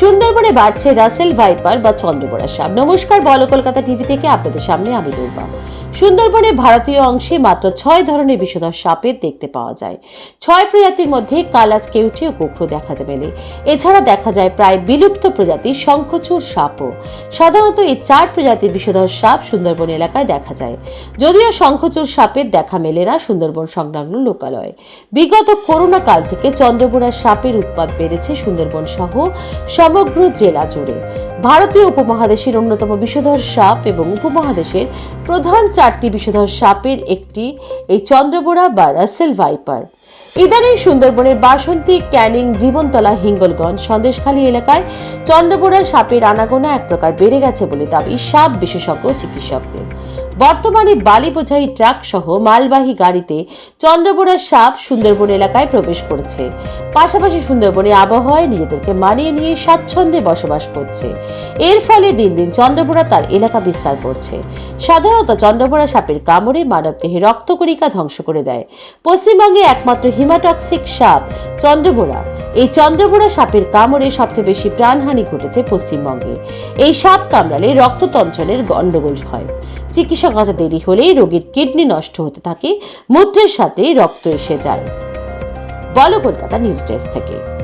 সুন্দরবনে বাড়ছে Russell viper বা চন্দ্রবোড়া সাপ। নমস্কার, বল কলকাতা টিভি থেকে আপনাদের সামনে আমি দুর্বা সুন্দরবনে ভারতীয় অংশে মাত্র ছয় ধরনের বিষধর সাপের দেখতে পাওয়া যায়। ছয় প্রজাতির মধ্যে কালাজ, কেউটে ও কোকড়ো দেখা মেলে এছাড়া দেখা যায় প্রায় বিলুপ্ত প্রজাতির শঙ্খচূড় সাপও। সাধারণত এই চার প্রজাতির বিষধর সাপ সুন্দরবন এলাকায় দেখা যায়। যদিও শঙ্খচূড় সাপের দেখা মেলে না সুন্দরবন সংলগ্ন লোকালয়ে। বিগত করোনা কাল থেকে চন্দ্রবোড়া সাপের উৎপাদ বেড়েছে সুন্দরবন সহ সমগ্র জেলা জুড়ে। ভারতীয় উপমহাদেশের অন্যতম বিষধর সাপ এবং উপমহাদেশের প্রধান চারটি বিষধর সাপের একটি এই চন্দ্রবোড়া বা রাসেল ভাইপার। ইদানিং সুন্দরবনের বাসন্তী, ক্যানিং, জীবনতলা, হিঙ্গলগঞ্জ, সন্দেশখালী এলাকায় চন্দ্রবোড়া সাপের আনাগোনা এক প্রকার বেড়ে গেছে বলে দাবি সাপ বিশেষজ্ঞ চিকিৎসকদের। বর্তমানে বালি বোঝাই ট্রাক সহ মালবাহী গাড়িতে চন্দ্রবোড়া সাপ সুন্দরবন এলাকায় প্রবেশ করেছে। পাশাপাশি সুন্দরবনে আবহাওয়ায় নিজেদেরকে মানিয়ে নিয়ে স্বাচ্ছন্দ্যে বসবাস করছে। এর ফলে দিন দিন চন্দ্রবোড়া তার এলাকা বিস্তার করছে। সাধারণত চন্দ্রবোড়া সাপের কামড়ে মানবদেহে রক্তকণিকা ধ্বংস করে দেয়। পশ্চিমবঙ্গে একমাত্র হিমাটক্সিক সাপ চন্দ্রবোড়া এই চন্দ্রবোড়া সাপের কামড়ে সবচেয়ে বেশি প্রাণহানি ঘটেছে পশ্চিমবঙ্গে। এই সাপ কামড়ালে রক্ততঞ্চনের গণ্ডগোল হয়। চিকিৎসকতা দেরি হলেই রোগীর কিডনি নষ্ট হতে থাকে, মূত্রের সাথে রক্ত এসে যায়। বলো কলকাতা নিউজ ডেস্ক থেকে।